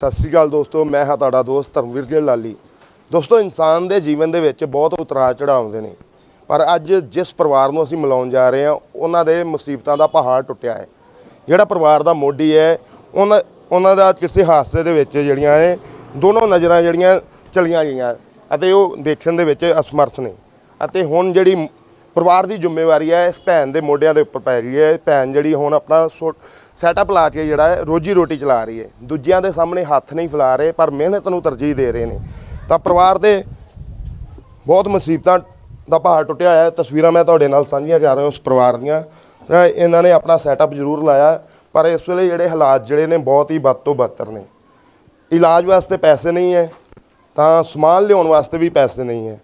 ਸਤਿ ਸ੍ਰੀ ਅਕਾਲ ਦੋਸਤੋ, ਮੈਂ ਹਾਂ ਤੁਹਾਡਾ ਦੋਸਤ ਧਰਮਵੀਰ ਜੀ ਲਾਲੀ। ਦੋਸਤੋ, ਇਨਸਾਨ ਦੇ ਜੀਵਨ ਦੇ ਵਿੱਚ ਬਹੁਤ ਉਤਰਾਅ ਚੜ੍ਹਾਅ ਨੇ। ਪਰ ਅੱਜ ਜਿਸ ਪਰਿਵਾਰ ਨੂੰ ਅਸੀਂ ਮਿਲਾਉਣ ਜਾ ਰਹੇ ਹਾਂ, ਉਹਨਾਂ ਦੇ ਮੁਸੀਬਤਾਂ ਦਾ ਪਹਾੜ ਟੁੱਟਿਆ ਹੈ। ਜਿਹੜਾ ਪਰਿਵਾਰ ਦਾ ਮੋਢੀ ਹੈ, ਉਹਨਾਂ ਉਹਨਾਂ ਦਾ ਕਿਸੇ ਹਾਦਸੇ ਦੇ ਵਿੱਚ ਜਿਹੜੀਆਂ ਨੇ, ਦੋਨੋਂ ਨਜ਼ਰਾਂ ਜਿਹੜੀਆਂ ਚਲੀਆਂ ਗਈਆਂ ਅਤੇ ਉਹ ਦੇਖਣ ਦੇ ਵਿੱਚ ਅਸਮਰਥ ਨੇ। ਅਤੇ ਹੁਣ ਜਿਹੜੀ ਪਰਿਵਾਰ ਦੀ ਜ਼ਿੰਮੇਵਾਰੀ ਹੈ, ਇਸ ਭੈਣ ਦੇ ਮੋਢਿਆਂ ਦੇ ਉੱਪਰ ਪੈ ਰਹੀ ਹੈ। ਭੈਣ ਜਿਹੜੀ ਹੁਣ ਆਪਣਾ ਸੈਟਅਪ ਲਾ ਕੇ ਜਿਹੜਾ ਹੈ, ਰੋਜੀ ਰੋਟੀ ਚਲਾ ਰਹੀ ਹੈ। ਦੂਜਿਆਂ ਦੇ ਸਾਹਮਣੇ ਹੱਥ ਨਹੀਂ ਫੈਲਾ ਰਹੇ, ਪਰ ਮਿਹਨਤ ਨੂੰ ਤਰਜੀਹ ਦੇ ਰਹੇ ਨੇ। ਤਾਂ ਪਰਿਵਾਰ ਦੇ ਬਹੁਤ ਮੁਸੀਬਤਾਂ ਦਾ ਪਹਾੜ ਟੁੱਟਿਆ ਹੋਇਆ ਹੈ। ਤਸਵੀਰਾਂ ਮੈਂ ਤੁਹਾਡੇ ਨਾਲ ਸਾਂਝੀਆਂ ਕਰ ਰਿਹਾ ਉਸ ਪਰਿਵਾਰ ਦੀਆਂ। ਤਾਂ ਇਹਨਾਂ ਨੇ ਆਪਣਾ ਸੈਟਅਪ ਜ਼ਰੂਰ ਲਾਇਆ, ਪਰ ਇਸ ਵੇਲੇ ਜਿਹੜੇ ਹਾਲਾਤ ਜਿਹੜੇ ਨੇ ਬਹੁਤ ਹੀ ਬਦ ਤੋਂ ਬਦਤਰ ਨੇ। ਇਲਾਜ ਵਾਸਤੇ ਪੈਸੇ ਨਹੀਂ ਹੈ, ਤਾਂ ਸਮਾਨ ਲਿਆਉਣ ਵਾਸਤੇ ਵੀ ਪੈਸੇ ਨਹੀਂ ਹੈ।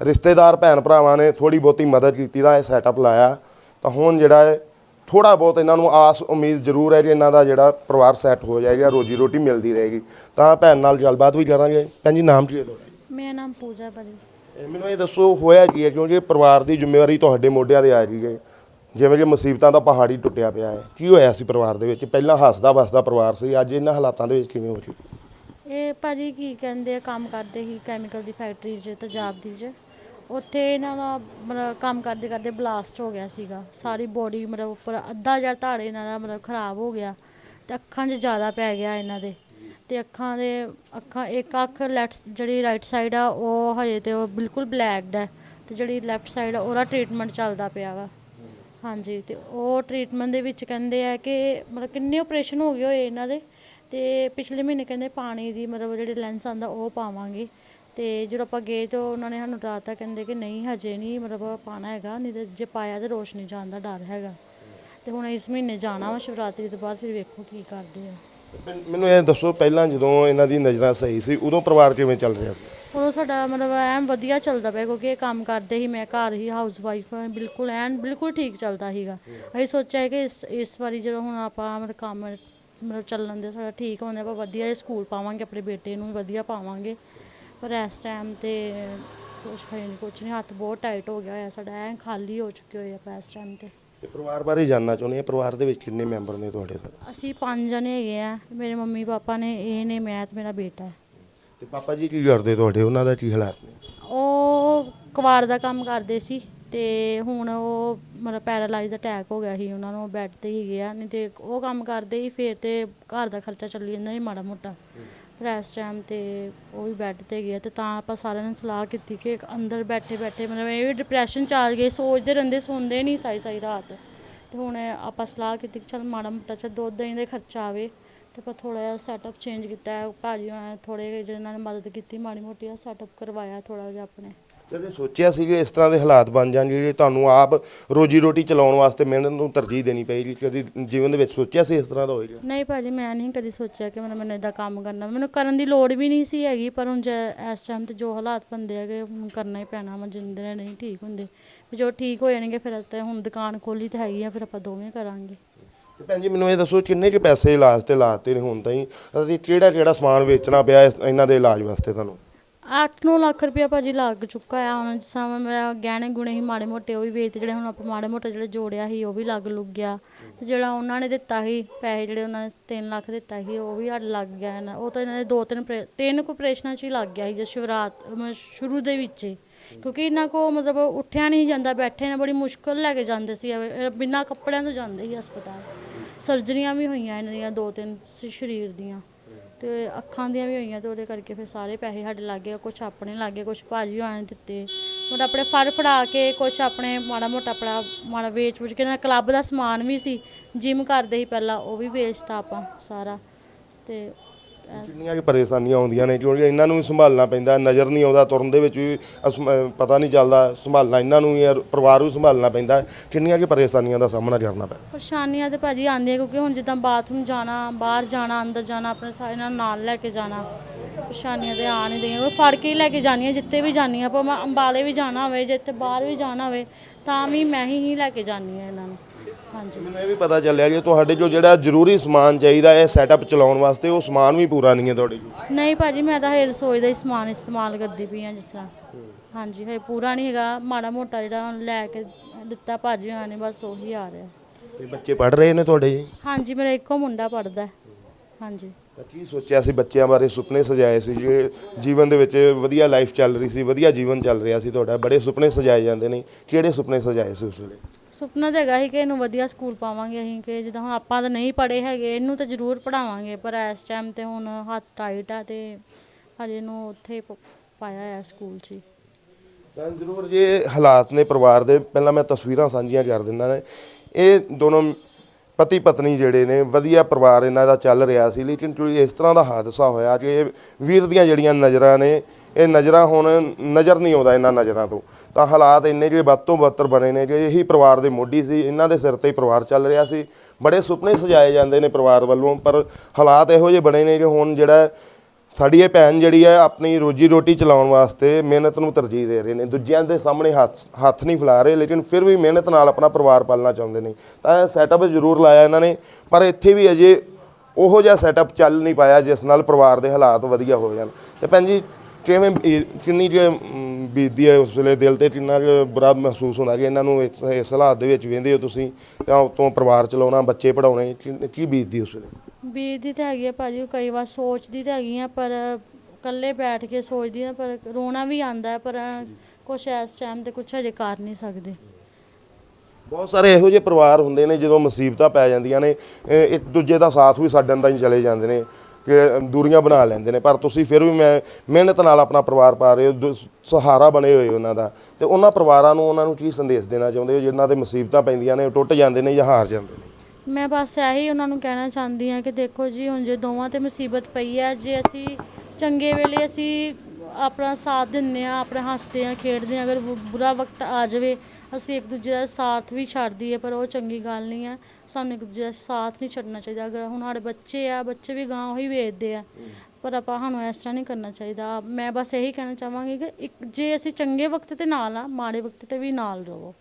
ਰਿਸ਼ਤੇਦਾਰ, ਭੈਣ ਭਰਾਵਾਂ ਨੇ ਥੋੜੀ ਬਹੁਤੀ ਮਦਦ ਕੀਤੀ ਤਾਂ ਇਹ ਸੈਟਅਪ ਲਾਇਆ। ਤਾਂ ਹੁਣ ਜਿਹੜਾ ਹੈ ਥੋੜਾ ਬਹੁਤ ਇਹਨਾਂ ਨੂੰ ਆਸ ਉਮੀਦ ਜ਼ਰੂਰ ਹੈ ਕਿ ਇਹਨਾਂ ਦਾ ਜਿਹੜਾ ਪਰਿਵਾਰ ਸੈੱਟ ਹੋ ਜਾਏਗਾ ਰੋਜੀ ਰੋਟੀ ਮਿਲਦੀ ਰਹੇਗੀ। ਤਾਂ ਭੈਣ ਨਾਲ ਗੱਲਬਾਤ ਵੀ ਕਰਾਂਗੇ। ਭੈਣ ਜੀ ਨਾਮ ਕੀ ਹੈ ਤੁਹਾਡਾ? ਮੇਰਾ ਨਾਮ ਪੂਜਾ ਭਾਜੀ। ਇਹ ਮੈਨੂੰ ਇਹ ਦੱਸੋ ਹੋਇਆ ਕੀ ਹੈ? ਕਿਉਂਕਿ ਪਰਿਵਾਰ ਦੀ ਜ਼ਿੰਮੇਵਾਰੀ ਤੁਹਾਡੇ ਮੋਢਿਆਂ ਤੇ ਆ ਰਹੀ ਹੈ। ਜਿਵੇਂ ਕਿ ਮੁਸੀਬਤਾਂ ਦਾ ਪਹਾੜੀ ਟੁੱਟਿਆ ਪਿਆ ਹੈ। ਕੀ ਹੋਇਆ ਸੀ ਪਰਿਵਾਰ ਦੇ ਵਿੱਚ? ਪਹਿਲਾਂ ਹੱਸਦਾ ਵਸਦਾ ਪਰਿਵਾਰ ਸੀ ਅੱਜ ਇਹਨਾਂ ਹਾਲਾਤਾਂ ਦੇ ਵਿੱਚ ਕਿਵੇਂ ਹੋ ਜੀ? ਇਹ ਭਾਜੀ ਕੀ ਕਹਿੰਦੇ ਆ ਕੰਮ ਕਰਦੇ ਸੀ ਕੈਮੀਕਲ ਦੀ ਫੈਕਟਰੀ 'ਚ ਤੇਜ਼ਾਬ ਦੀ 'ਚ। ਉੱਥੇ ਇਹਨਾਂ ਦਾ ਮਤਲਬ ਕੰਮ ਕਰਦੇ ਕਰਦੇ ਬਲਾਸਟ ਹੋ ਗਿਆ ਸੀਗਾ। ਸਾਰੀ ਬੋਡੀ ਮਤਲਬ ਉੱਪਰ ਅੱਧਾ ਜਿਹਾ ਧੜ ਇਹਨਾਂ ਦਾ ਮਤਲਬ ਖਰਾਬ ਹੋ ਗਿਆ ਤੇ ਅੱਖਾਂ 'ਚ ਜ਼ਿਆਦਾ ਪੈ ਗਿਆ ਇਹਨਾਂ ਦੇ। ਤੇ ਅੱਖਾਂ ਦੇ ਅੱਖਾਂ ਇੱਕ ਅੱਖ ਲੈਫਟ ਜਿਹੜੀ ਰਾਈਟ ਸਾਈਡ ਆ, ਉਹ ਹਜੇ ਤੇ ਉਹ ਬਿਲਕੁਲ ਬਲੈਕਡ ਹੈ ਤੇ ਜਿਹੜੀ ਲੈਫਟ ਸਾਈਡ ਆ, ਉਹਦਾ ਟ੍ਰੀਟਮੈਂਟ ਚੱਲਦਾ ਪਿਆ ਵਾ। ਹਾਂਜੀ, ਤੇ ਉਹ ਟ੍ਰੀਟਮੈਂਟ ਦੇ ਵਿੱਚ ਕਹਿੰਦੇ ਆ ਕਿ ਮਤਲਬ ਕਿੰਨੇ ਆਪਰੇਸ਼ਨ ਹੋ ਗਏ ਹੋਏ ਇਹਨਾਂ ਦੇ ਤੇ ਪਿਛਲੇ ਮਹੀਨੇ ਕਹਿੰਦੇ ਪਾਣੀ ਦੀ ਮਤਲਬ ਜਿਹੜੇ ਲੈਂਸ ਆਂਦਾ ਉਹ ਪਾਵਾਂਗੇ। ਤੇ ਜਦੋਂ ਆਪਾਂ ਗਏ ਤਾਂ ਉਹਨਾਂ ਨੇ ਸਾਨੂੰ ਡਰਾਤਾ ਕਹਿੰਦੇ ਕਿ ਨਹੀਂ ਹਜੇ ਨਹੀਂ ਮਤਲਬ ਪਾਣਾ ਹੈਗਾ ਨਹੀਂ ਤੇ ਜੇ ਪਾਇਆ ਤੇ ਰੋਸ਼ਨੀ ਜਾਣ ਦਾ ਡਰ ਹੈਗਾ। ਤੇ ਹੁਣ ਇਸ ਮਹੀਨੇ ਜਾਣਾ ਵਾ ਸ਼ਿਵਰਾਤਰੀ ਤੋਂ ਬਾਅਦ ਫਿਰ ਵੇਖੋ ਕੀ ਕਰਦੇ ਆ। ਮੈਨ- ਮੈਨੂੰ ਇਹ ਦੱਸੋ ਪਹਿਲਾਂ ਜਦੋਂ ਇਹਨਾਂ ਦੀ ਨਜ਼ਰਾਂ ਸਹੀ ਸੀ ਉਦੋਂ ਪਰਿਵਾਰ ਕਿਵੇਂ ਚੱਲ ਰਿਹਾ ਸੀ? ਉਦੋਂ ਸਾਡਾ ਮਤਲਬ ਐਨ ਵਧੀਆ ਚੱਲਦਾ ਪਿਆ ਕਿਉਂਕਿ ਇਹ ਕੰਮ ਕਰਦੇ ਸੀ ਮੈਂ ਘਰ ਹੀ ਹਾਊਸ ਵਾਈਫ ਬਿਲਕੁਲ ਐਨ ਬਿਲਕੁਲ ਠੀਕ ਚੱਲਦਾ ਸੀਗਾ। ਅਸੀਂ ਸੋਚਿਆ ਕਿ ਇਸ ਇਸ ਵਾਰੀ ਜਦੋਂ ਹੁਣ ਆਪਾਂ ਮਤਲਬ ਕੰਮ ਮਤਲਬ ਚੱਲਣ ਦੇ ਸਾਡਾ ਠੀਕ ਹੁੰਦੇ ਆਪਾਂ ਵਧੀਆ ਜਿਹਾ ਸਕੂਲ ਪਾਵਾਂਗੇ ਆਪਣੇ ਬੇਟੇ ਨੂੰ ਵੀ ਵਧੀਆ ਪਾਵਾਂਗੇ। ਪਰ ਇਸ ਟਾਈਮ ਤੇ ਕੁਛ ਹੈ ਨਹੀਂ ਕੁਛ ਨਹੀਂ ਹੱਥ ਬਹੁਤ ਟਾਈਟ ਹੋ ਗਿਆ ਹੋਇਆ ਸਾਡਾ ਐਨ ਖਾਲੀ ਹੋ ਚੁੱਕੇ ਹੋਏ ਆਪਾਂ ਇਸ ਟਾਈਮ ਤੇ। ਤੇ ਪਰਿਵਾਰ ਬਾਰੇ ਜਾਨਣਾ ਚਾਹੁੰਦੇ ਆ? ਪਰਿਵਾਰ ਦੇ ਵਿੱਚ ਕਿੰਨੇ ਮੈਂਬਰ ਨੇ ਤੁਹਾਡੇ ਸਰ ਅਸੀਂ ਪੰਜ ਜਣੇ ਹੈਗੇ ਆ ਮੇਰੇ ਮੰਮੀ ਪਾਪਾ ਨੇ ਇਹ ਨੇ ਮੈਂ ਤੇ ਮੇਰਾ ਬੇਟਾ ਹੈ। ਤੇ ਪਾਪਾ ਜੀ ਕੀ ਕਰਦੇ ਤੁਹਾਡੇ? ਉਹਨਾਂ ਦਾ ਕੀ ਹਾਲਾਤ ਨੇ? ਉਹ ਕਵਾੜ ਦਾ ਕੰਮ ਕਰਦੇ ਸੀ ਤੇ ਹੁਣ ਉਹ ਮਤਲਬ ਪੈਰਾਲਾਈਜ਼ ਅਟੈਕ ਹੋ ਗਿਆ ਸੀ ਉਹਨਾਂ ਨੂੰ ਬੈੱਡ ਤੇ ਹੀ ਗਿਆ ਨਹੀਂ ਤੇ ਉਹ ਕੰਮ ਕਰਦੇ ਹੀ ਫਿਰ ਤੇ ਘਰ ਦਾ ਖਰਚਾ ਚੱਲੀ ਜਾਂਦਾ ਸੀ ਮਾੜਾ ਮੋਟਾ। ਪਰ ਇਸ ਟਾਈਮ ਤੇ ਉਹ ਵੀ ਬੈੱਡ ਤੇ ਗਿਆ ਅਤੇ ਤਾਂ ਆਪਾਂ ਸਾਰਿਆਂ ਨੇ ਸਲਾਹ ਕੀਤੀ ਕਿ ਅੰਦਰ ਬੈਠੇ ਬੈਠੇ ਮਤਲਬ ਇਹ ਵੀ ਡਿਪਰੈਸ਼ਨ ਚ ਆ ਗਏ, ਸੋਚਦੇ ਰਹਿੰਦੇ, ਸੌਂਦੇ ਨਹੀਂ ਸਾਈ ਸਾਈ ਰਾਤ। ਅਤੇ ਹੁਣ ਆਪਾਂ ਸਲਾਹ ਕੀਤੀ ਕਿ ਚੱਲ ਮਾੜਾ ਮੋਟਾ ਚ ਦੁੱਧ ਦਹੀਂ ਦਾ ਖਰਚਾ ਆਵੇ ਅਤੇ ਆਪਾਂ ਥੋੜ੍ਹਾ ਜਿਹਾ ਸੈਟਅਪ ਚੇਂਜ ਕੀਤਾ ਹੈ ਭਾਜੀ ਹੋਣਾ ਥੋੜੇ ਜਿਹਨਾਂ ਨੇ ਮਦਦ ਕੀਤੀ, ਮਾੜੀ ਮੋਟੀ ਆ ਸੈਟਅਪ ਕਰਵਾਇਆ ਥੋੜ੍ਹਾ ਜਿਹਾ ਆਪਣੇ। ਕਦੇ ਸੋਚਿਆ ਸੀ ਕਿ ਇਸ ਤਰ੍ਹਾਂ ਦੇ ਹਾਲਾਤ ਬਣ ਜਾਣਗੇ ਕਿ ਤੁਹਾਨੂੰ ਆਪ ਰੋਜੀ ਰੋਟੀ ਚਲਾਉਣ ਵਾਸਤੇ ਮਿਹਨਤ ਨੂੰ ਤਰਜੀਹ ਦੇਣੀ ਪਏਗੀ? ਕਦੀ ਜੀਵਨ ਦੇ ਵਿੱਚ ਸੋਚਿਆ ਸੀ ਇਸ ਤਰ੍ਹਾਂ ਦਾ ਹੋਏਗਾ ਨਹੀਂ ਭਾਜੀ ਮੈਂ ਨਹੀਂ ਕਦੀ ਸੋਚਿਆ ਕਿ ਮੈਨੂੰ ਮੈਨੂੰ ਇਦਾਂ ਕੰਮ ਕਰਨਾ। ਮੈਨੂੰ ਕਰਨ ਦੀ ਲੋੜ ਵੀ ਨਹੀਂ ਸੀ ਹੈਗੀ ਪਰ ਹੁਣ ਜੇ ਇਸ ਟਾਈਮ ਤੇ ਜੋ ਹਾਲਾਤ ਬੰਦੇ ਹੈਗੇ ਹੁਣ ਕਰਨਾ ਹੀ ਪੈਣਾ ਵਾ ਜਿੰਦੇ ਨਹੀਂ ਠੀਕ ਹੁੰਦੇ। ਵੀ ਜੋ ਠੀਕ ਹੋ ਜਾਣਗੇ ਫਿਰ ਤੇ ਹੁਣ ਦੁਕਾਨ ਖੋਲੀ ਤੇ ਹੈਗੀ ਆ ਫਿਰ ਆਪਾਂ ਦੋਵੇਂ ਕਰਾਂਗੇ। ਤੇ ਭੈਣ ਜੀ ਮੈਨੂੰ ਇਹ ਦੱਸੋ ਕਿੰਨੇ ਕੁ ਪੈਸੇ ਇਲਾਜ ਤੇ ਲਾਤੇ ਨੇ ਹੁਣ ਤਾਈਂ? ਅਤੇ ਕਿਹੜਾ ਕਿਹੜਾ ਸਮਾਨ ਵੇਚਣਾ ਪਿਆ ਇਸ- ਇਹਨਾਂ ਦੇ ਇਲਾਜ ਵਾਸਤੇ ਤੁਹਾਨੂੰ? 8-9 ਲੱਖ ਰੁਪਇਆ ਭਾਜੀ ਲੱਗ ਚੁੱਕਾ ਆ। ਹੁਣ ਜਿਸ ਤਰ੍ਹਾਂ ਮੇਰਾ ਗਹਿਣੇ ਗੁਣੇ ਹੀ ਮਾੜੇ ਮੋਟੇ, ਉਹ ਵੀ ਵੇਚਤੇ ਜਿਹੜੇ ਹੁਣ ਆਪਾਂ ਮਾੜੇ ਮੋਟੇ ਜਿਹੜੇ ਜੋੜਿਆ ਸੀ, ਉਹ ਵੀ ਲੱਗ ਲੁੱਗ ਗਿਆ। ਤੇ ਜਿਹੜਾ ਉਹਨਾਂ ਨੇ ਦਿੱਤਾ ਸੀ ਪੈਸੇ, ਜਿਹੜੇ ਉਹਨਾਂ ਨੇ 3 ਲੱਖ ਦਿੱਤਾ ਸੀ, ਉਹ ਵੀ ਹੱਡ ਲੱਗ ਗਿਆ ਇਹਨਾਂ ਉਹ ਤਾਂ ਇਹਨਾਂ ਦੇ ਦੋ ਤਿੰਨ ਪ੍ਰੇ ਤਿੰਨ ਕੁ ਆਪਰੇਸ਼ਨਾਂ 'ਚ ਹੀ ਲੱਗ ਗਿਆ ਸੀ, ਜੇ ਸ਼ਿਵਰਾਤ ਮ ਸ਼ੁਰੂ ਦੇ ਵਿੱਚ ਹੀ। ਕਿਉਂਕਿ ਇਹਨਾਂ ਕੋ ਮਤਲਬ ਉੱਠਿਆ ਨਹੀਂ ਜਾਂਦਾ, ਬੈਠੇ ਨੇ, ਬੜੀ ਮੁਸ਼ਕਲ ਲੈ ਕੇ ਜਾਂਦੇ ਸੀ। ਅਹ ਬਿਨਾਂ ਕੱਪੜਿਆਂ ਤੋਂ ਜਾਂਦੇ ਸੀ ਹਸਪਤਾਲ। ਸਰਜਰੀਆਂ ਵੀ ਹੋਈਆਂ ਇਹਨਾਂ ਦੀਆਂ ਦੋ ਤਿੰਨ ਸ- ਸਰੀਰ ਦੀਆਂ। ਅਤੇ ਅੱਖਾਂ ਦੀਆਂ ਵੀ ਹੋਈਆਂ ਅਤੇ ਉਹਦੇ ਕਰਕੇ ਫਿਰ ਸਾਰੇ ਪੈਸੇ ਸਾਡੇ ਲੱਗ ਗਏ ਕੁਝ ਆਪਣੇ ਲੱਗ ਗਏ ਕੁਝ ਭਾਜੀ ਹੋਣਾ ਨੇ ਦਿੱਤੇ। ਹੁਣ ਆਪਣੇ ਫੜ ਫੜਾ ਕੇ ਕੁਛ ਆਪਣੇ ਮਾੜਾ ਮੋਟਾ ਆਪਣਾ ਮਾੜਾ ਵੇਚ ਵੁਚ ਕੇ ਨਾ ਕਲੱਬ ਦਾ ਸਮਾਨ ਵੀ ਸੀ ਜਿਮ ਕਰਦੇ ਸੀ ਪਹਿਲਾਂ, ਉਹ ਵੀ ਵੇਚਤਾ ਆਪਾਂ ਸਾਰਾ। ਅਤੇ ਕਿੰਨੀਆਂ ਕੁ ਪਰੇਸ਼ਾਨੀਆਂ ਆਉਂਦੀਆਂ ਨੇ ਕਿਉਂਕਿ ਇਹਨਾਂ ਨੂੰ ਵੀ ਸੰਭਾਲਣਾ ਪੈਂਦਾ ਨਜ਼ਰ ਨਹੀਂ ਆਉਂਦਾ ਤੁਰਨ ਦੇ ਵਿੱਚ ਵੀ ਅਹ ਪਤਾ ਨਹੀਂ ਚੱਲਦਾ ਸੰਭਾਲਣਾ ਇਹਨਾਂ ਨੂੰ ਵੀ ਹੈ, ਪਰਿਵਾਰ ਨੂੰ ਸੰਭਾਲਣਾ ਪੈਂਦਾ ਕਿੰਨੀਆਂ ਕੁ ਪਰੇਸ਼ਾਨੀਆਂ ਦਾ ਸਾਹਮਣਾ ਕਰਨਾ ਪੈਂਦਾ ਪਰੇਸ਼ਾਨੀਆਂ ਤੇ ਭਾਜੀ ਆਉਂਦੀਆਂ ਕਿਉਂਕਿ ਹੁਣ ਜਿੱਦਾਂ ਬਾਥਰੂਮ ਜਾਣਾ ਬਾਹਰ ਜਾਣਾ ਅੰਦਰ ਜਾਣਾ ਆਪਣੇ ਸਾਰੇ ਨਾਲ ਨਾਲ ਲੈ ਕੇ ਜਾਣਾ ਪਰੇਸ਼ਾਨੀਆਂ ਤੇ ਆ ਨਹੀਂ ਦਈਆਂ ਉਹ ਫੜ ਕੇ ਹੀ ਲੈ ਕੇ ਜਾਣੀਆਂ ਜਿੱਥੇ ਵੀ ਜਾਣੀਆਂ ਪਰ ਮੈਂ ਅੰਬਾਲੇ ਵੀ ਜਾਣਾ ਹੋਵੇ ਜੇ ਇੱਥੇ ਬਾਹਰ ਵੀ ਜਾਣਾ ਹੋਵੇ ਤਾਂ ਵੀ ਮੈਂ ਹੀ ਹੀ ਲੈ ਕੇ ਜਾਣੀ ਆ ਇਹਨਾਂ ਨੂੰ। ਹਾਂਜੀ। ਮੈਨੂੰ ਇਹ ਵੀ ਪਤਾ ਚੱਲਿਆ ਕਿ ਤੁਹਾਡੇ ਜੋ ਜਿਹੜਾ ਜ਼ਰੂਰੀ ਸਮਾਨ ਚਾਹੀਦਾ ਹੈ ਸੈਟਅਪ ਚਲਾਉਣ ਵਾਸਤੇ ਉਹ ਸਮਾਨ ਵੀ ਪੂਰਾ ਨਹੀਂ ਹੈ ਤੁਹਾਡੇ ਕੋਲ। ਨਹੀਂ ਭਾਜੀ ਮੈਂ ਤਾਂ ਹੇ ਰਸੋਈ ਦਾ ਹੀ ਸਮਾਨ ਇਸਤੇਮਾਲ ਕਰਦੀ ਪਈ ਆ ਜਿਸ ਤਰ੍ਹਾਂ। ਹਾਂਜੀ ਹੇ ਪੂਰਾ ਨਹੀਂ ਹੈਗਾ। ਮਾੜਾ ਮੋਟਾ ਜਿਹੜਾ ਹੁਣ ਲੈ ਕੇ ਦਿੱਤਾ ਭਾਜੀ ਹੋਣਾ ਨੇ ਬਸ ਉਹੀ ਆ ਰਿਹਾ। ਤੇ ਬੱਚੇ ਪੜ ਰਹੇ ਨੇ ਤੁਹਾਡੇ? ਜੀ ਹਾਂਜੀ ਮੇਰਾ ਇੱਕੋ ਮੁੰਡਾ ਪੜਦਾ ਹਾਂਜੀ। ਤਾਂ ਕੀ ਸੋਚਿਆ ਸੀ ਬੱਚਿਆਂ ਬਾਰੇ? ਸੁਪਨੇ ਸਜਾਏ ਸੀ ਜੇ। ਜੀਵਨ ਦੇ ਵਿੱਚ ਵਧੀਆ ਲਾਈਫ ਚੱਲ ਰਹੀ ਸੀ ਵਧੀਆ ਜੀਵਨ ਚੱਲ ਰਿਹਾ ਸੀ ਤੁਹਾਡਾ। ਬੜੇ ਸੁਪਨੇ ਸਜਾਏ ਜਾਂਦੇ ਨੇ। ਕਿਹੜੇ ਸੁਪਨੇ ਸਜਾਏ ਸੀ ਉਸ ਵੇਲੇ? ਸੁਪਨਾ ਤਾਂ ਹੈਗਾ ਸੀ ਕਿ ਇਹਨੂੰ ਵਧੀਆ ਸਕੂਲ ਪਾਵਾਂਗੇ ਅਸੀਂ, ਕਿ ਜਿੱਦਾਂ ਹੁਣ ਆਪਾਂ ਤਾਂ ਨਹੀਂ ਪੜ੍ਹੇ ਹੈਗੇ, ਇਹਨੂੰ ਤਾਂ ਜ਼ਰੂਰ ਪੜਾਵਾਂਗੇ ਪਰ ਇਸ ਟਾਈਮ ਤੇ ਹੁਣ ਹੱਥ ਟਾਈਟ ਆ ਤੇ ਹਜੇ ਨੂੰ ਉੱਥੇ ਪ- ਪਾਇਆ ਹੋਇਆ ਸਕੂਲ 'ਚ ਹੀ। ਤਾਂ ਜ਼ਰੂਰ ਜੇ ਹਾਲਾਤ ਨੇ ਪਰਿਵਾਰ ਦੇ, ਪਹਿਲਾਂ ਮੈਂ ਤਸਵੀਰਾਂ ਸਾਂਝੀਆਂ ਕਰ ਦਿੰਦਾ ਨੇ। ਇਹ ਦੋਨੋਂ ਪਤੀ ਪਤਨੀ ਜਿਹੜੇ ਨੇ, ਵਧੀਆ ਪਰਿਵਾਰ ਇਹਨਾਂ ਦਾ ਚੱਲ ਰਿਹਾ ਸੀ, ਲੇਕਿਨ ਜੋ ਇਸ ਤਰ੍ਹਾਂ ਦਾ ਹਾਦਸਾ ਹੋਇਆ ਕਿ ਇਹ ਵੀਰ ਦੀਆਂ ਜਿਹੜੀਆਂ ਨਜ਼ਰਾਂ ਨੇ ਇਹ ਨਜ਼ਰਾਂ ਹੁਣ ਨਜ਼ਰ ਨਹੀਂ ਆਉਂਦਾ ਇਹਨਾਂ ਨਜ਼ਰਾਂ ਤੋਂ। ਤਾਂ ਹਾਲਾਤ ਇੰਨੇ ਕਿ ਵੱਧ ਤੋਂ ਬੱਤਰ ਬਣੇ ਨੇ ਕਿ ਇਹੀ ਪਰਿਵਾਰ ਦੇ ਮੋਢੀ ਸੀ, ਇਹਨਾਂ ਦੇ ਸਿਰ ਤੇ ਹੀ ਪਰਿਵਾਰ ਚੱਲ ਰਿਹਾ ਸੀ। ਬੜੇ ਸੁਪਨੇ ਸਜਾਏ ਜਾਂਦੇ ਨੇ ਪਰਿਵਾਰ ਵੱਲੋਂ, ਪਰ ਹਾਲਾਤ ਇਹੋ ਜਿਹੇ ਬਣੇ ਨੇ ਕਿ ਹੁਣ ਜਿਹੜਾ ਸਾਡੀ ਇਹ ਭੈਣ ਜਿਹੜੀ ਹੈ, ਆਪਣੀ ਰੋਜੀ ਰੋਟੀ ਚਲਾਉਣ ਵਾਸਤੇ ਮਿਹਨਤ ਨੂੰ ਤਰਜੀਹ ਦੇ ਰਹੇ ਨੇ। ਦੂਜਿਆਂ ਦੇ ਸਾਹਮਣੇ ਹੱਥ ਹੱਥ ਨਹੀਂ ਫੈਲਾ ਰਹੇ, ਲੇਕਿਨ ਫਿਰ ਵੀ ਮਿਹਨਤ ਨਾਲ ਆਪਣਾ ਪਰਿਵਾਰ ਪਾਲਣਾ ਚਾਹੁੰਦੇ ਨੇ। ਤਾਂ ਇਹ ਸੈਟਅਪ ਜ਼ਰੂਰ ਲਾਇਆ ਇਹਨਾਂ ਨੇ, ਪਰ ਇੱਥੇ ਵੀ ਅਜੇ ਉਹੋ ਜਿਹਾ ਸੈਟਅਪ ਚੱਲ ਨਹੀਂ ਪਾਇਆ, ਜਿਸ ਨਾਲ ਪਰਿਵਾਰ ਦੇ ਹਾਲਾਤ ਵਧੀਆ ਹੋ ਜਾਣ। ਤੇ ਭੈਣ ਜੀ ਕਿਵੇਂ ਕਿੰਨੀ ਜੇ ਬੀਤਦੀ ਹੈ ਉਸ ਵੇਲੇ ਦਿਲ ਤੇ? ਕਿੰਨਾ ਕੁ ਬੁਰਾ ਮਹਿਸੂਸ ਹੁੰਦਾ ਕਿ ਇਹਨਾਂ ਨੂੰ ਇਸ ਇਸ ਹਾਲਾਤ ਦੇ ਵਿੱਚ ਵੇਂਦੇ ਹੋ ਤੁਸੀਂ? ਤਾਂ ਉਤੋਂ ਪਰਿਵਾਰ ਚਲਾਉਣਾ ਬੱਚੇ ਪੜਾਉਣੇ ਕੀ- ਬੀਤਦੀ ਉਸ ਵੇਲੇ? ਬੀਤਦੀ ਤਾਂ ਹੈਗੀ ਆ ਭਾਜੀ ਕਈ ਵਾਰ ਸੋਚਦੀ ਤਾਂ ਹੈਗੀ ਆ ਪਰ ਇਕੱਲੇ ਬੈਠ ਕੇ ਸੋਚਦੀ ਆ ਪਰ ਰੋਣਾ ਵੀ ਆਂਦਾ ਪਰ ਕੁਛ ਇਸ ਟਾਈਮ ਤੇ ਕੁਛ ਹਜੇ ਕਰ ਨਹੀਂ ਸਕਦੇ। ਬਹੁਤ ਸਾਰੇ ਇਹੋ ਜਿਹੇ ਪਰਿਵਾਰ ਹੁੰਦੇ ਨੇ ਜਦੋਂ ਮੁਸੀਬਤਾਂ ਪੈ ਜਾਂਦੀਆਂ ਨੇ ਇਹ ਇੱਕ ਦੂਜੇ ਦਾ ਸਾਥ ਵੀ ਛੱਡਣ ਤਾਂ ਹੀ ਚਲੇ ਜਾਂਦੇ ਨੇ। ਕਿ ਦੂਰੀਆਂ ਬਣਾ ਲੈਂਦੇ ਨੇ, ਪਰ ਤੁਸੀਂ ਫਿਰ ਵੀ ਮੈਂ ਮਿਹਨਤ ਨਾਲ ਆਪਣਾ ਪਰਿਵਾਰ ਪਾ ਰਹੇ ਹੋ, ਦੁ- ਸਹਾਰਾ ਬਣੇ ਹੋਏ ਉਹਨਾਂ ਦਾ। ਤੇ ਉਹਨਾਂ ਪਰਿਵਾਰਾਂ ਨੂੰ ਉਹਨਾਂ ਨੂੰ ਕੀ ਸੰਦੇਸ਼ ਦੇਣਾ ਚਾਹੁੰਦੇ ਹੋ, ਜਿਨ੍ਹਾਂ ਤੇ ਮੁਸੀਬਤਾਂ ਪੈਂਦੀਆਂ ਨੇ, ਉਹ ਟੁੱਟ ਜਾਂਦੇ ਨੇ ਜਾਂ ਹਾਰ ਜਾਂਦੇ ਨੇ? ਮੈਂ ਬਸ ਇਹੀ ਉਹਨਾਂ ਨੂੰ ਕਹਿਣਾ ਚਾਹੁੰਦੀ ਹਾਂ ਕਿ ਦੇਖੋ ਜੀ, ਹੁਣ ਜੇ ਦੋਵਾਂ ਤੇ ਮੁਸੀਬਤ ਪਈ ਹੈ, ਜੇ ਅਸੀਂ ਚੰਗੇ ਵੇਲੇ ਅਸੀਂ ਆਪਣਾ ਸਾਥ ਦਿੰਨੇ ਆ ਆਪਣੇ ਹੱਸਦੇ ਆ ਖੇਡਦੇ ਆ ਅਗਰ ਬੁਰਾ ਵਕਤ ਆ ਜਾਵੇ ਅਸੀਂ ਇੱਕ ਦੂਜੇ ਦਾ ਸਾਥ ਵੀ ਛੱਡ ਦਈਏ ਪਰ ਉਹ ਚੰਗੀ ਗੱਲ ਨਹੀਂ ਹੈ। ਸਾਨੂੰ ਇੱਕ ਦੂਜੇ ਦਾ ਸਾਥ ਨਹੀਂ ਛੱਡਣਾ ਚਾਹੀਦਾ। ਅਗਰ ਹੁਣ ਸਾਡੇ ਬੱਚੇ ਆ ਬੱਚੇ ਵੀ ਗਾਂ ਉਹੀ ਵੇਚਦੇ ਆ ਪਰ ਆਪਾਂ ਸਾਨੂੰ ਇਸ ਤਰ੍ਹਾਂ ਨਹੀਂ ਕਰਨਾ ਚਾਹੀਦਾ। ਮੈਂ ਬਸ ਇਹੀ ਕਹਿਣਾ ਚਾਹਾਂਗੀ ਕਿ ਇੱਕ ਜੇ ਅਸੀਂ ਚੰਗੇ ਵਕਤ ਤੇ ਨਾਲ ਆ ਮਾੜੇ ਵਕਤ ਤੇ ਵੀ ਨਾਲ ਰਹੋ।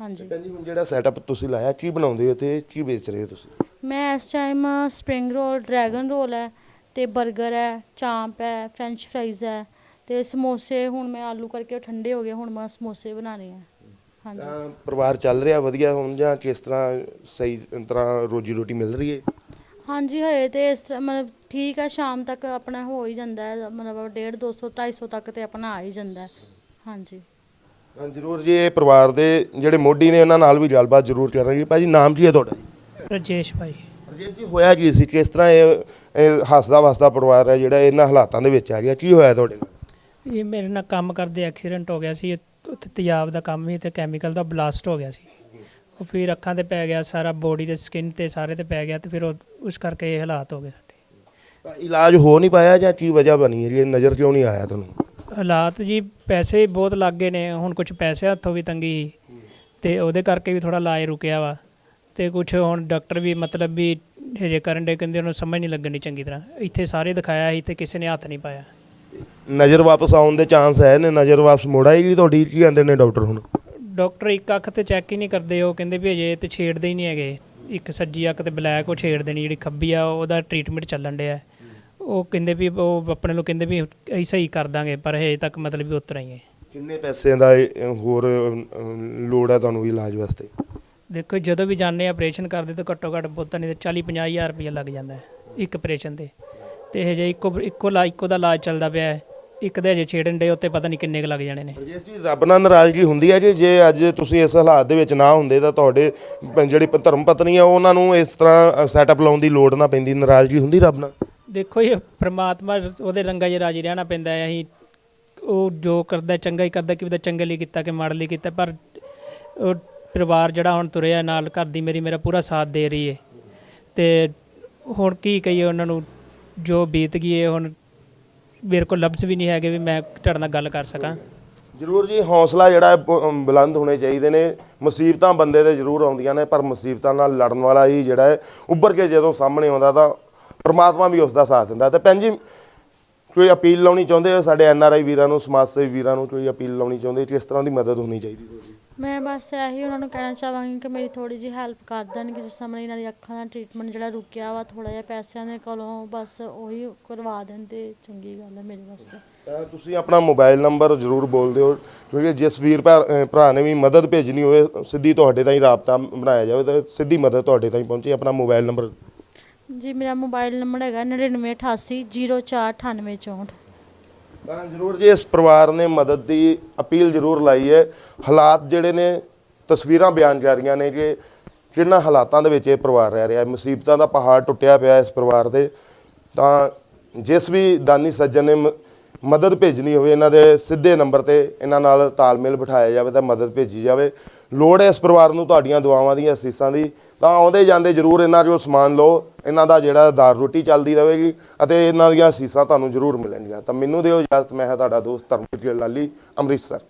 ਹਾਂਜੀ। ਭੈਣ ਜੀ ਹੁਣ ਜਿਹੜਾ ਸੈਟਅਪ ਤੁਸੀਂ ਲਾਇਆ ਕੀ ਬਣਾਉਂਦੇ ਹੋ ਤੇ ਕੀ ਵੇਚ ਰਹੇ ਹੋ ਤੁਸੀਂ? ਮੈਂ ਇਸ time spring roll dragon roll ਹੈ ਤੇ 버ਗਰ ਹੈ ਚਾਂਪ ਹੈ ਫ੍ਰੈਂਚ ਫਰਾਈਜ਼ ਹੈ। ਤੇ ਸਮੋਸੇ ਹੁਣ ਮੈਂ ਆਲੂ ਕਰਕੇ ਉਹ ਠੰਡੇ ਹੋ ਗਏ ਹੁਣ ਮੈਂ ਸਮੋਸੇ ਬਣਾਣੇ ਆ। ਹਾਂਜੀ। ਤਾਂ ਪਰਿਵਾਰ ਚੱਲ ਰਿਹਾ ਵਧੀਆ ਹੁਣ ਜਾਂ ਕਿਸ ਤਰ੍ਹਾਂ ਸਹੀ ਤਰ੍ਹਾਂ ਰੋਜੀ ਰੋਟੀ ਮਿਲ ਰਹੀ ਹੈ? ਹਾਂਜੀ ਹਏ ਤੇ ਇਸ ਤਰ੍ਹਾਂ ਮਤਲਬ ਠੀਕ ਹੈ ਸ਼ਾਮ ਤੱਕ ਆਪਣਾ ਹੋ ਹੀ ਜਾਂਦਾ ਹੈ ਮਤਲਬ 1.5 200 250 ਤੱਕ ਤੇ ਆਪਣਾ ਆ ਹੀ ਜਾਂਦਾ ਹੈ। ਹਾਂਜੀ। ਹਾਂ ਜ਼ਰੂਰ ਜੀ ਇਹ ਪਰਿਵਾਰ ਦੇ ਜਿਹੜੇ ਮੋਢੀ ਨੇ ਉਹਨਾਂ ਨਾਲ ਵੀ ਗੱਲਬਾਤ ਜ਼ਰੂਰ ਕਰਾਂਗੇ। ਭਾਜੀ ਨਾਮ ਕੀ ਹੈ ਤੁਹਾਡਾ? ਰਜੇਸ਼ ਭਾਈ। ਰਜੇਸ਼ ਜੀ ਹੋਇਆ ਕੀ ਸੀ? ਕਿਸ ਤਰ੍ਹਾਂ ਇਹ ਇਹ ਹੱਸਦਾ ਵਸਦਾ ਪਰਿਵਾਰ ਹੈ ਜਿਹੜਾ ਇਹਨਾਂ ਹਾਲਾਤਾਂ ਦੇ ਵਿੱਚ ਆ ਗਿਆ? ਕੀ ਹੋਇਆ ਤੁਹਾਡੇ ਨਾਲ? ਇਹ ਮੇਰੇ ਨਾਲ ਕੰਮ ਕਰਦੇ ਐਕਸੀਡੈਂਟ ਹੋ ਗਿਆ ਸੀ ਉੱਥੇ ਤੇਜ਼ਾਬ ਦਾ ਕੰਮ ਸੀ ਤੇ ਕੈਮੀਕਲ ਦਾ ਬਲਾਸਟ ਹੋ ਗਿਆ ਸੀ। ਉਹ ਫਿਰ ਅੱਖਾਂ ਤੇ ਪੈ ਗਿਆ ਸਾਰਾ ਬੋਡੀ ਦੇ ਸਕਿਨ ਤੇ ਸਾਰੇ ਤੇ ਪੈ ਗਿਆ ਤੇ ਫਿਰ ਉਹ ਉਸ ਕਰਕੇ ਇਹ ਹਾਲਾਤ ਹੋ ਗਏ ਸਾਡੇ। ਤਾਂ ਇਲਾਜ ਹੋ ਨਹੀਂ ਪਾਇਆ ਜਾਂ ਕੀ ਵਜ੍ਹਾ ਬਣੀ ਹੈ ਜੀ ਇਹ ਨਜ਼ਰ ਕਿਉਂ ਨਹੀਂ ਆਇਆ ਤੁਹਾਨੂੰ? ਹਾਲਾਤ ਜੀ ਪੈਸੇ ਵੀ ਬਹੁਤ ਲੱਗ ਗਏ ਨੇ ਹੁਣ ਕੁਝ ਪੈਸੇ ਹੱਥੋਂ ਵੀ ਤੰਗੀ ਸੀ। ਤੇ ਉਹਦੇ ਕਰਕੇ ਵੀ ਥੋੜਾ ਇਲਾਜ ਰੁਕਿਆ ਵਾ। ਤੇ ਕੁਝ ਹੁਣ ਡਾਕਟਰ ਵੀ ਮਤਲਬ ਵੀ ਹਜੇ ਕਰਨ ਦੇ ਕਹਿੰਦੇ ਉਹਨੂੰ ਸਮਝ ਨਹੀਂ ਲੱਗਣੀ ਚੰਗੀ ਤਰ੍ਹਾਂ। ਇੱਥੇ ਸਾਰੇ ਦਿਖਾਇਆ ਸੀ ਤੇ ਕਿਸੇ ਨੇ ਹੱਥ ਨਹੀਂ ਪਾਇਆ। ਨਜ਼ਰ ਵਾਪਸ ਆਉਣ ਦੇ ਚਾਂਸ ਹੈ ਨੇ ਨਜ਼ਰ ਵਾਪਸ ਮੁੜ ਆਏਗੀ ਤੁਹਾਡੀ ਕੀ ਕਹਿੰਦੇ ਨੇ ਡਾਕਟਰ ਹੁਣ? ਡਾਕਟਰ ਇੱਕ ਅੱਖ ਤੇ ਚੈੱਕ ਹੀ ਨਹੀਂ ਕਰਦੇ ਉਹ ਕਹਿੰਦੇ ਵੀ ਅਜੇ ਤੇ ਛੇੜਦੇ ਹੀ ਨਹੀਂ ਹੈਗੇ। ਇੱਕ ਸੱਜੀ ਅੱਖ ਤੇ ਬਲੈਕ ਉਹ ਛੇੜਦੇ ਨਹੀਂ ਜਿਹੜੀ ਖੱਬੀ ਆ ਉਹਦਾ ਟ੍ਰੀਟਮੈਂਟ ਚੱਲਣ ਡਿਆ ਉਹ ਕਹਿੰਦੇ ਵੀ ਉਹ ਆਪਣੇ ਨੂੰ ਕਹਿੰਦੇ ਵੀ ਅਸੀਂ ਸਹੀ ਕਰ ਦਾਂਗੇ ਪਰ ਹਜੇ ਤੱਕ ਮਤਲਬ ਵੀ ਉਤਰਾ ਹੀ ਹੈ। ਕਿੰਨੇ ਪੈਸਿਆਂ ਦਾ ਇਹ ਹੋਰ ਲੋੜ ਹੈ ਤੁਹਾਨੂੰ ਇਲਾਜ ਵਾਸਤੇ? ਦੇਖੋ ਜਦੋਂ ਵੀ ਜਾਂਦੇ ਆ ਆਪਰੇਸ਼ਨ ਕਰਦੇ ਤਾਂ ਘੱਟੋ ਘੱਟ ਬੋਤਾ ਨਹੀਂ ਤੇ 40 50 ਹਜ਼ਾਰ ਰੁਪਏ ਲੱਗ ਜਾਂਦਾ ਹੈ ਇੱਕ ਆਪਰੇਸ਼ਨ ਤੇ। ਤੇ ਹਜੇ ਇੱਕੋ ਇੱਕੋ ਲਾ ਇੱਕੋ ਦਾ ਇਲਾਜ ਚੱਲਦਾ ਪਿਆ ਹੈ। ਇੱਕ ਦੇ ਹਜੇ ਛੇੜਨ ਦੇ ਉੱਤੇ ਪਤਾ ਨਹੀਂ ਕਿੰਨੇ ਕੁ ਲੱਗ ਜਾਣੇ ਨੇ। ਰਜੇਸ਼ ਜੀ ਰੱਬ ਨਾਲ ਨਾਰਾਜ਼ਗੀ ਹੁੰਦੀ ਹੈ ਕਿ ਜੇ ਅੱਜ ਤੁਸੀਂ ਇਸ ਹਾਲਾਤ ਦੇ ਵਿੱਚ ਨਾ ਹੁੰਦੇ ਤਾਂ ਤੁਹਾਡੇ ਪ- ਜਿਹੜੀ ਪ- ਧਰਮ ਪਤਨੀ ਆ ਉਹਨਾਂ ਨੂੰ ਇਸ ਤਰ੍ਹਾਂ ਸੈਟਅਪ ਲਾਉਣ ਦੀ ਲੋੜ ਨਾ ਪੈਂਦੀ ਨਾਰਾਜ਼ਗੀ ਹੁੰਦੀ ਰੱਬ ਨਾਲ? ਦੇਖੋ ਇਹ ਪ੍ਰਮਾਤਮਾ ਉਹਦੇ ਰੰਗਾਂ 'ਚ ਰਾਜੀ ਰਹਿਣਾ ਪੈਂਦਾ ਹੈ। ਅਸੀਂ ਉਹ ਜੋ ਕਰਦਾ ਚੰਗਾ ਹੀ ਕਰਦਾ ਕਿ ਉਹਦਾ ਚੰਗੇ ਲਈ ਕੀਤਾ ਕਿ ਮਾੜੇ ਲਈ ਕੀਤਾ ਪਰ ਉਹ ਪਰਿਵਾਰ ਜਿਹੜਾ ਹੁਣ ਤੁਰਿਆ ਨਾਲ ਘਰ ਦੀ ਮੇਰੀ ਮੇਰਾ ਪੂਰਾ ਸਾਥ ਦੇ ਰਹੀ ਹੈ। ਤੇ ਹੁਣ ਕੀ ਕਹੀਏ ਉਹਨਾਂ ਨੂੰ? ਜੋ ਬੀਤ ਗਈ ਹੈ, ਹੁਣ ਮੇਰੇ ਕੋਲ ਲਫ਼ਜ਼ ਵੀ ਨਹੀਂ ਹੈਗੇ ਵੀ ਮੈਂ ਤੁਹਾਡੇ ਨਾਲ ਗੱਲ ਕਰ ਸਕਾਂ। ਜ਼ਰੂਰ ਜੀ, ਹੌਸਲਾ ਜਿਹੜਾ ਹੈ, ਬ- ਅਮ, ਬੁਲੰਦ ਹੋਣੇ ਚਾਹੀਦੇ ਨੇ। ਮੁਸੀਬਤਾਂ ਬੰਦੇ ਤੇ ਜ਼ਰੂਰ ਆਉਂਦੀਆਂ ਨੇ, ਪਰ ਮੁਸੀਬਤਾਂ ਨਾਲ ਲੜਨ ਵਾਲਾ ਹੀ ਜਿਹੜਾ ਹੈ, ਉੱਭਰ ਕੇ ਜਦੋਂ ਸਾਹਮਣੇ ਆਉਂਦਾ ਤਾਂ ਪਰਮਾਤਮਾ ਵੀ ਉਸ ਦਾ ਸਾਥ ਦਿੰਦਾ। ਤੇ ਭੈਣ ਜੀ ਕੋਈ ਅਪੀਲ ਲਾਉਣੀ ਚਾਹੁੰਦੇ ਹੋ ਸਾਡੇ ਐਨ ਆਰ ਆਈ ਵੀਰਾਂ ਨੂੰ ਸਮਾਜ ਸੇਵੀ ਵੀਰਾਂ ਨੂੰ ਕੋਈ ਅਪੀਲ ਲਾਉਣੀ ਚਾਹੁੰਦੇ ਹੋ? ਕਿਸ ਤਰ੍ਹਾਂ ਦੀ ਮਦਦ ਹੋਣੀ ਚਾਹੀਦੀ ਮੈਂ ਬਸ ਇਹੀ ਉਹਨਾਂ ਨੂੰ ਕਹਿਣਾ ਚਾਹਾਂਗੀ ਕਿ ਮੇਰੀ ਥੋੜੀ ਜਿਹੀ ਹੈਲਪ ਕਰ ਦੇਣ ਕਿ ਜਿਸ ਸਾਹਮਣੇ ਇਹਨਾਂ ਦੀ ਅੱਖਾਂ ਦਾ ਟ੍ਰੀਟਮੈਂਟ ਜਿਹੜਾ ਰੁਕਿਆ ਵਾ ਥੋੜਾ ਜਿਹਾ ਪੈਸਿਆਂ ਦੇ ਕੋਲੋਂ ਬਸ ਉਹੀ ਕਰਵਾ ਦੇਣ ਤੇ ਚੰਗੀ ਗੱਲ ਹੈ ਮੇਰੇ ਵਾਸਤੇ ਤਾਂ ਤੁਸੀਂ ਆਪਣਾ ਮੋਬਾਈਲ ਨੰਬਰ ਜ਼ਰੂਰ ਬੋਲ ਦਿਓ ਕਿਉਂਕਿ ਜਿਸ ਵੀਰ ਭਰਾ ਅਹ ਭਰਾ ਨੇ ਵੀ ਮਦਦ ਭੇਜਣੀ ਹੋਵੇ ਸਿੱਧੀ ਤੁਹਾਡੇ ਤਾਈਂ ਰਾਬਤਾ ਬਣਾਇਆ ਜਾਵੇ ਤਾਂ ਸਿੱਧੀ ਮਦਦ ਤੁਹਾਡੇ ਤਾਈਂ ਪਹੁੰਚੇ ਆਪਣਾ ਮੋਬਾਈਲ ਨੰਬਰ ਜੀ, ਮੇਰਾ ਮੋਬਾਈਲ ਨੰਬਰ ਹੈਗਾ 9988049864 ਤਾਂ ਜ਼ਰੂਰ ਜੀ, ਇਸ ਪਰਿਵਾਰ ਨੇ ਮਦਦ ਦੀ ਅਪੀਲ ਜ਼ਰੂਰ ਲਾਈ ਹੈ। ਹਾਲਾਤ ਜਿਹੜੇ ਨੇ, ਤਸਵੀਰਾਂ ਬਿਆਨ ਕਰ ਰਹੀਆਂ ਨੇ ਕਿ ਕਿੰਨਾ ਹਾਲਾਤਾਂ ਦੇ ਵਿੱਚ ਇਹ ਪਰਿਵਾਰ ਰਹਿ ਰਿਹਾ ਹੈ। ਮੁਸੀਬਤਾਂ ਦਾ ਪਹਾੜ ਟੁੱਟਿਆ ਪਿਆ ਇਸ ਪਰਿਵਾਰ ਦੇ। ਤਾਂ ਜਿਸ ਵੀ ਦਾਨੀ ਸੱਜਣ ਨੇ ਮ- ਮਦਦ ਭੇਜਣੀ ਹੋਵੇ ਇਹਨਾਂ ਦੇ ਸਿੱਧੇ ਨੰਬਰ ਤੇ ਇਹਨਾਂ ਨਾਲ ਤਾਲਮੇਲ ਬਿਠਾਇਆ ਜਾਵੇ ਤਾਂ ਮਦਦ ਭੇਜੀ ਜਾਵੇ। ਲੋੜ ਹੈ ਇਸ ਪਰਿਵਾਰ ਨੂੰ ਤੁਹਾਡੀਆਂ ਦੁਆਵਾਂ ਦੀਆਂ, ਅਸੀਸਾਂ ਦੀ। ਤਾਂ ਆਉਂਦੇ ਜਾਂਦੇ ਜ਼ਰੂਰ ਇਹਨਾਂ ਜੋ ਸਮਾਨ ਲਓ, ਇਹਨਾਂ ਦਾ ਜਿਹੜਾ ਦਾਰ ਰੋਟੀ ਚੱਲਦੀ ਰਹੇਗੀ ਅਤੇ ਇਹਨਾਂ ਦੀਆਂ ਅਸੀਸਾਂ ਤੁਹਾਨੂੰ ਜ਼ਰੂਰ ਮਿਲਣਗੀਆਂ। ਤਾਂ ਮੈਨੂੰ ਦਿਓ ਇਜਾਜ਼ਤ, ਮੈਂ ਹਾਂ ਤੁਹਾਡਾ ਦੋਸਤ ਧਰਮਪ੍ਰੀਤ ਲਾਲੀ, ਅੰਮ੍ਰਿਤਸਰ।